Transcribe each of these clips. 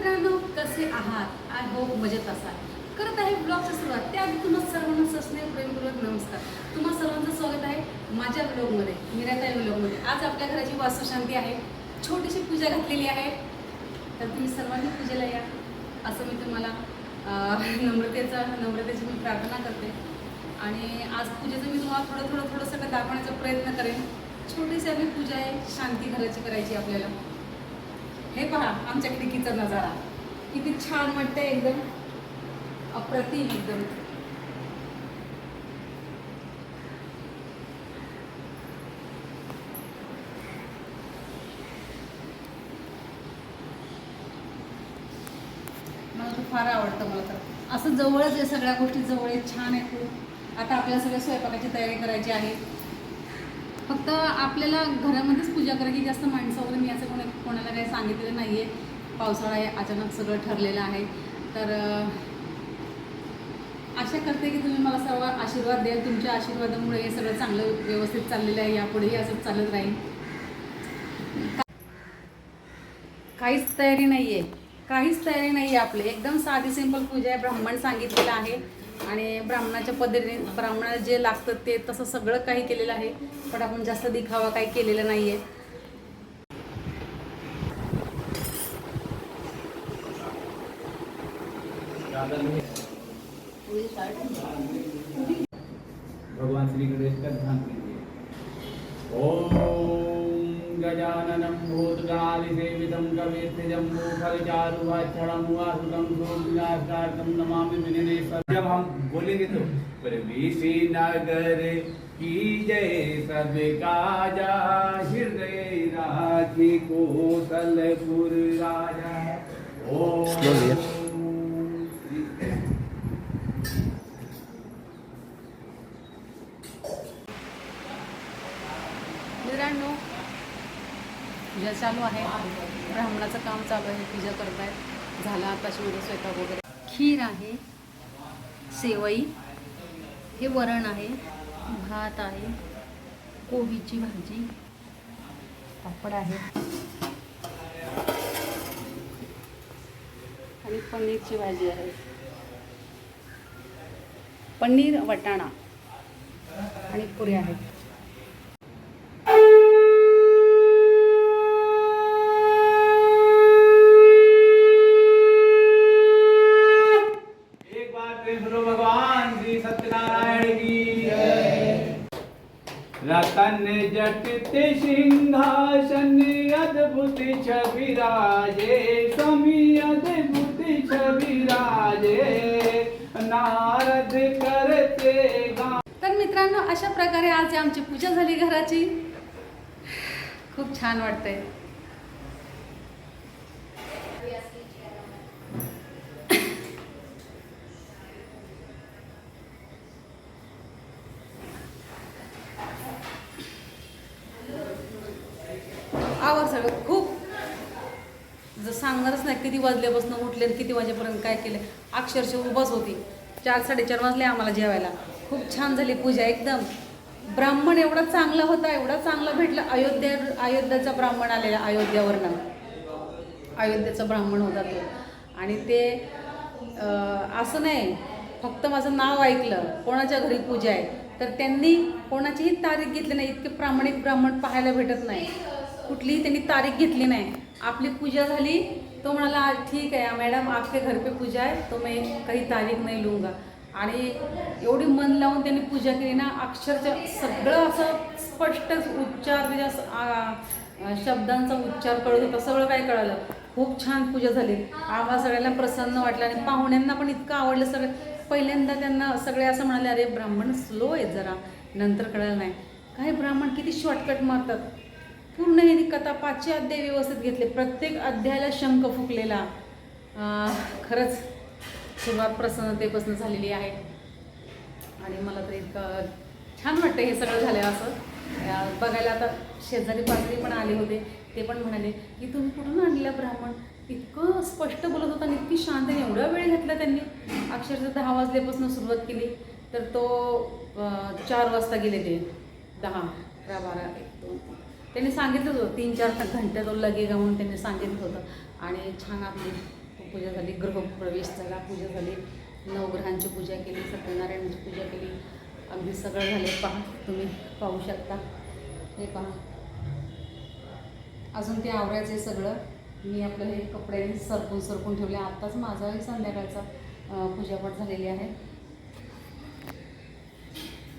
मित्रांनो कसे आहात. आय होप मजेत म्हणजे असाल करत आहे ब्लॉगची सुरुवात. त्याआधी तुम्हाला सर्वांना सस्ने प्रेमपूर्वक नमस्कार. तुम्हा सर्वांचं स्वागत आहे माझ्या ब्लॉगमध्ये मिराताई ब्लॉगमध्ये. आज आपल्या घराची वास्तुशांती आहे. छोटीशी पूजा घातलेली आहे. तर तुम्ही सर्वांनी पूजेला या. असं मी तुम्हाला नम्रतेचा नम्रतेची मी प्रार्थना करते. आणि आज पूजेचं मी तुम्हाला थोडं थोडं थोडं सगळं दाखवण्याचा प्रयत्न करेन. छोटीशी आपली पूजा आहे. शांती घराची करायची आपल्याला. हे पहा आमच्या खिडकीचा नजारा. किती छान वाटतंय एकदम. अप्रतिम एकदम. मला तर फार आवडतं मला तर. असं जवळच आहे सगळ्या गोष्टी जवळ आहेत छान आहे खूप. आता आपल्याला सगळ्या स्वयंपाकाची तयारी करायची आहे. फक्त आपल्याला घरामध्येच पूजा करायची जास्त माणसं वगैरे मी असं कोणा कोणाला काही सांगितलेलं नाही आहे पावसाळा आहे अचानक सगळं ठरलेलं आहे. तर आशा करते की तुम्ही मला सर्व आशीर्वाद द्याल. तुमच्या आशीर्वादामुळे हे सगळं चांगलं व्यवस्थित चाललेलं आहे. यापुढेही असंच चालत राहील. काहीच तयारी नाही आहे काहीच तयारी नाही आहे आपली. एकदम साधी सिंपल पूजा आहे. ब्राह्मण सांगितलेलं आहे. आणि ब्राह्मणाच्या पद्धतीने ब्राह्मणाला जे लागतं ते तसं सगळं काही केलेलं आहे. पण आपण जास्त दिखावा काही केलेला नाही आहे भगवान श्री गणेश का ध्यान कीजिए ओम. गजाननं भूतगणादिसेवितं कविर्थिजम्बो फलचारुभाक्षणं वासुदं सोमविनाशार्थं नमामि विनिनेश्वर जब हम बोलेंगे तो। प्रवेशी नगर की जय सब काजा हृदय राखी कोसलपुर राजा। ओम मित्रांनो पूजा चालू आहे. ब्राह्मणाचं काम चालू आहे पूजा करतायत. झाला आताशी माझा स्वयंपाक वगैरे. खीर आहे सेवई हे वरण आहे भात आहे कोबीची भाजी पापड आहे. आणि पनीरची भाजी आहे. पनीर वटाणा आणि पुऱ्या आहेत एक बार प्रेम करो भगवान श्री सत्यनारायण की रतन जटते सिंहासन अद्भुत छविराजे स्वामी अद्भुत छविराजे नारद करते तर मित्रांनो अशा प्रकारे आज आमची पूजा झाली घराची. खूप छान वाटतंय. आवाज सगळं खूप जर सांगणारच नाही किती वाजल्यापासून उठले आणि किती वाजेपर्यंत काय केलं. अक्षरशः उभाच होती. चार साडेचार वाजले आम्हाला जेवायला. खूप छान झाली पूजा एकदम. ब्राह्मण एवढा चांगला होता एवढा चांगला भेटला. अयोध्या अयोध्याचा ब्राह्मण आलेला अयोध्यावरनं. अयोध्याचा ब्राह्मण होता तो. आणि ते असं नाही फक्त माझं नाव ऐकलं कोणाच्या घरी पूजा आहे. तर त्यांनी कोणाचीही तारीख घेतली नाही इतके प्रामाणिक ब्राह्मण पाहायला भेटत नाही. कुठलीही त्यांनी तारीख घेतली नाही. आपली पूजा झाली तो म्हणाला ठीक आहे मॅडम आपके घर पे पूजा आहे तो मी काही तारीख नाही लूंगा. आणि एवढी मन लावून त्यांनी पूजा केली ना अक्षरशः सगळं असं स्पष्ट उच्चार म्हणजे त्याच्या शब्दांचा उच्चार कळत होता सगळं काय कळालं. खूप छान पूजा झाली. आम्हा सगळ्यांना प्रसन्न वाटलं आणि पाहुण्यांना पण इतकं आवडलं सगळं. पहिल्यांदा त्यांना सगळे असं म्हणाले अरे ब्राह्मण स्लो आहेत जरा नंतर कळलं नाही. काही ब्राह्मण किती शॉर्टकट मारतात. पूर्ण हे कथा पाचशे अध्याय व्यवस्थित घेतले. प्रत्येक अध्यायाला शंख फुकलेला. खरंच सुरुवात प्रसन्नतेपासून झालेली आहे. आणि मला तर इतकं छान वाटतं हे सगळं झालं असं. बघायला आता शेजारी पाजारी पण आले होते. ते पण म्हणाले की तुम्ही कुठून आणलेला ब्राह्मण? इतकं स्पष्ट बोलत होता आणि इतकी शांत आणि एवढा वेळ घेतला त्यांनी. अक्षरशः दहा वाजल्यापासून सुरुवात केली. तर तो चार वाजता गेले ते. दहा अकरा बारा एक दोन तीन. त्यांनी सांगितलंच होतं. तीन चार घंटे तो लगे म्हणून त्यांनी सांगितलं होतं. आणि छान आपली पूजा झाली. गृहप्रवेश झाला पूजा झाली. नवग्रहांची पूजा केली सत्यनारायणाची पूजा केली. अगदी सगळं झाले. पहा तुम्ही पाहू शकता. हे पहा. अजून ते आवरायचं आहे सगळं. मी आपलं हे कपडे सरकून सरकून ठेवले. आत्ताच माझाही संध्याकाळचा पूजापाठ झालेली आहे.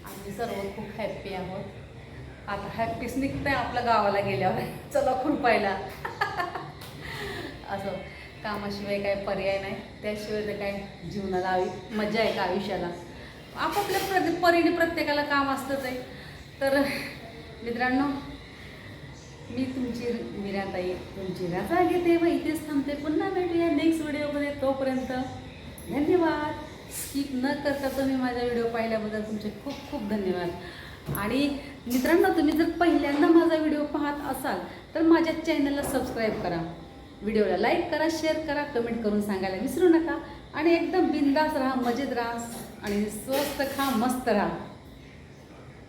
आम्ही सर्व खूप हॅप्पी आहोत. आता हॅप्पीच निघतंय आपल्या गावाला गेल्यावर. चला खुरपायला. असं कामाशिवाय काय पर्याय नाही. त्याशिवाय तर काय जीवनाला आयु मजा आहे का आयुष्याला? आपापल्या प्रति परीने प्रत्येकाला काम असतंच आहे. तर मित्रांनो मी तुमची मीराताई तुमची रजा घेते व इथेच थांबते. पुन्हा भेटूया नेक्स्ट व्हिडिओमध्ये तोपर्यंत धन्यवाद. स्किप न करता तुम्ही माझा व्हिडिओ पाहिल्याबद्दल तुमचे खूप खूप धन्यवाद. आणि मित्रांनो तुम्ही जर पहिल्यांदा माझा व्हिडिओ पाहत असाल तर माझ्या चॅनलला सबस्क्राईब करा. व्हिडिओला लाईक करा शेअर करा कमेंट करून सांगायला विसरू नका आणि एकदम बिंदास राहा मजेत राहा आणि स्वस्त खा मस्त राहा.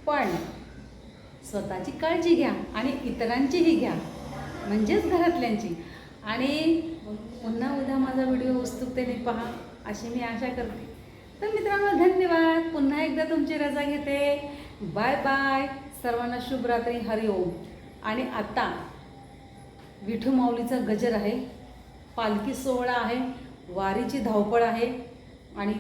पण स्वतःची काळजी घ्या आणि इतरांचीही घ्या म्हणजेच घरातल्यांची. आणि पुन्हा उद्या माझा व्हिडिओ उत्सुकतेने पहा अशी मी आशा करते. तर मित्रांनो धन्यवाद. पुन्हा एकदा तुमची रजा घेते. Bye bye. सर्वांना शुभरात्री हरिओम आणि आता विठू माऊलीचा गजर आहे. पालखी सोहळा आहे. वारीची धावपळ आहे. आणि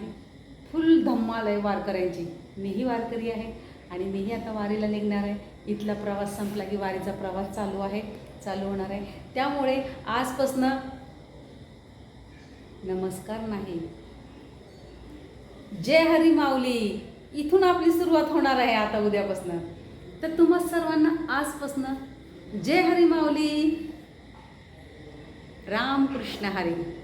फुल धम्माल आहे वारकऱ्यांची. मीही वारकरी आहे. आणि मीही आता वारीला निघणार आहे. इथला प्रवास संपला की वारीचा प्रवास चालू आहे. चालू होणार आहे. त्यामुळे आजपासनं नमस्कार नाही. जय हरी माऊली. इथून आपली सुरुवात होणार आहे आता उद्यापासनं. तर तुम्हा सर्वांना आजपासनं जय हरी माऊली. रामकृष्ण हरी.